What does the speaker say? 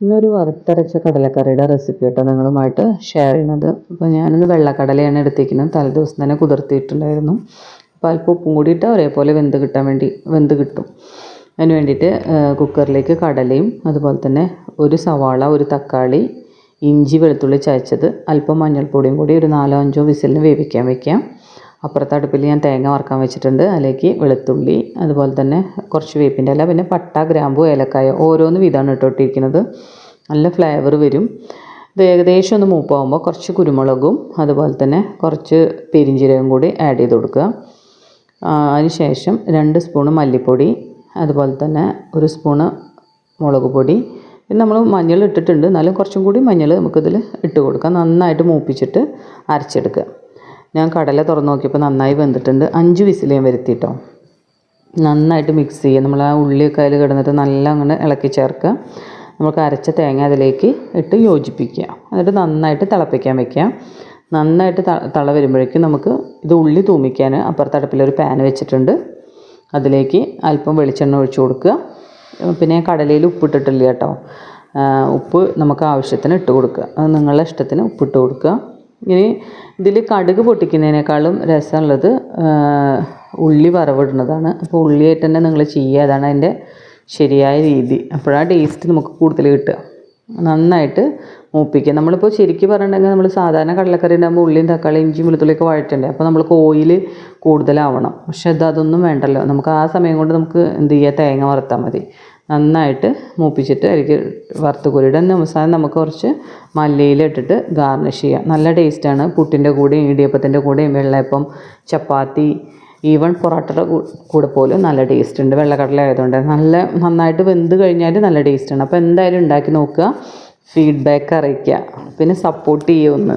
ഇന്നൊരു വറുത്തരച്ച കടലക്കറിയുടെ റെസിപ്പി കേട്ടോ നിങ്ങളുമായിട്ട് ഷെയർ ചെയ്യുന്നത്. അപ്പോൾ ഞാനിന്ന് വെള്ളക്കടലയാണ് എടുത്തിരിക്കുന്നത് തലേദിവസം തന്നെ കുതിർത്തിയിട്ടുണ്ടായിരുന്നു. അപ്പോൾ അല്പം ഉപ്പും കൂടിയിട്ട് ഒരേപോലെ വെന്ത് കിട്ടാൻ വേണ്ടി വെന്ത് കിട്ടും. അതിന് വേണ്ടിയിട്ട് കുക്കറിലേക്ക് കടലയും അതുപോലെ തന്നെ ഒരു സവാള ഒരു തക്കാളി ഇഞ്ചി വെളുത്തുള്ളി ചതച്ചത് അല്പം മഞ്ഞൾപ്പൊടിയും കൂടി ഒരു നാലോ അഞ്ചോ വിസിലിന് വേവിക്കാൻ വെക്കാം. അപ്പുറത്തെ അടുപ്പിൽ ഞാൻ തേങ്ങ വറക്കാൻ വെച്ചിട്ടുണ്ട്. അതിലേക്ക് വെളുത്തുള്ളി അതുപോലെ തന്നെ കുറച്ച് വേപ്പിന്റെ ഇല പിന്നെ പട്ട ഗ്രാമ്പു ഏലക്കായ ഓരോന്ന് വീതമാണ് ഇട്ടോട്ടിരിക്കുന്നത് നല്ല ഫ്ലേവർ വരും. ഇത് ഏകദേശം ഒന്ന് മൂപ്പാകുമ്പോൾ കുറച്ച് കുരുമുളകും അതുപോലെ തന്നെ കുറച്ച് പെരിഞ്ചീരകം കൂടി ആഡ് ചെയ്ത് കൊടുക്കുക. അതിന് ശേഷം രണ്ട് സ്പൂണ് മല്ലിപ്പൊടി അതുപോലെ തന്നെ ഒരു സ്പൂണ് മുളക് പൊടി. പിന്നെ നമ്മൾ മഞ്ഞൾ ഇട്ടിട്ടുണ്ട്. എന്നാലും കുറച്ചും കൂടി മഞ്ഞൾ നമുക്കിതിൽ ഇട്ട് കൊടുക്കാം നന്നായിട്ട് മൂപ്പിച്ചിട്ട് അരച്ചെടുക്കുക. ഞാൻ കടല തുറന്ന് നോക്കിയപ്പോൾ നന്നായി വെന്തിട്ടുണ്ട്. അഞ്ച് വിസിൽ ഞാൻ വരുത്തിയിട്ടോ നന്നായിട്ട് മിക്സ് ചെയ്യുക. നമ്മൾ ആ ഉള്ളിയൊക്കെ അതിൽ കിടന്നിട്ട് നല്ല അങ്ങനെ ഇളക്കി ചേർക്കുക. നമുക്ക് അരച്ച തേങ്ങ അതിലേക്ക് ഇട്ട് യോജിപ്പിക്കുക. എന്നിട്ട് നന്നായിട്ട് തിളപ്പിക്കാൻ വെക്കുക. നന്നായിട്ട് തള വരുമ്പോഴേക്കും നമുക്ക് ഇത് ഉള്ളി തൂമിക്കാൻ അപ്പുറത്തടുപ്പിൽ ഒരു പാൻ വെച്ചിട്ടുണ്ട്. അതിലേക്ക് അല്പം വെളിച്ചെണ്ണ ഒഴിച്ചു കൊടുക്കുക. പിന്നെ കടലയിൽ ഉപ്പിട്ടിട്ടില്ല കേട്ടോ. ഉപ്പ് നമുക്ക് ആവശ്യത്തിന് ഇട്ട് കൊടുക്കുക. അത് നിങ്ങളുടെ ഇഷ്ടത്തിന് ഉപ്പിട്ട് കൊടുക്കുക. ഇനി ഇതിൽ കടുക് പൊട്ടിക്കുന്നതിനേക്കാളും രസമുള്ളത് ഉള്ളി വറവിടുന്നതാണ്. അപ്പോൾ ഉള്ളിയായിട്ട് തന്നെ നിങ്ങൾ ചെയ്യുക. അതാണ് അതിന്റെ ശരിയായ രീതി. അപ്പോഴാണ് ടേസ്റ്റ് നമുക്ക് കൂടുതൽ കിട്ടുക. നന്നായിട്ട് മൂപ്പിക്കുക. നമ്മളിപ്പോൾ ശരിക്കും പറഞ്ഞിട്ടുണ്ടെങ്കിൽ നമ്മൾ സാധാരണ കടലക്കറി ഉണ്ടാകുമ്പോൾ ഉള്ളിയും തക്കാളി ഇഞ്ചിയും വെളുത്തുള്ളിയൊക്കെ വഴറ്റണ്ടേ അപ്പോൾ നമ്മൾക്ക് ഓയിൽ കൂടുതലാവണം. പക്ഷെ അതൊന്നും വേണ്ടല്ലോ. നമുക്ക് ആ സമയം കൊണ്ട് നമുക്ക് എന്ത് ചെയ്യുക തേങ്ങ വറുത്താൽ മതി. നന്നായിട്ട് മൂപ്പിച്ചിട്ട് അതിലേക്ക് വറുത്ത് കോരിയിടുക അവസാനം നമുക്ക് കുറച്ച് മല്ലിയില ഇട്ടിട്ട് ഗാർണിഷ് ചെയ്യാം നല്ല ടേസ്റ്റാണ് പുട്ടിന്റെ കൂടെയും ഇടിയപ്പത്തിന്റെ കൂടെയും വെള്ളയപ്പം ചപ്പാത്തി ഈവൻ പൊറോട്ടയുടെ കൂടെ പോലും നല്ല ടേസ്റ്റ് ഉണ്ട്. വെള്ളക്കടല ആയതുകൊണ്ട് നല്ല നന്നായിട്ട് വെന്ത് കഴിഞ്ഞാൽ നല്ല ടേസ്റ്റാണ് അപ്പോൾ എന്തായാലും ഉണ്ടാക്കി നോക്കുക. ഫീഡ്ബാക്ക് അറിയിക്കുക. പിന്നെ സപ്പോർട്ട് ചെയ്യുമെന്ന്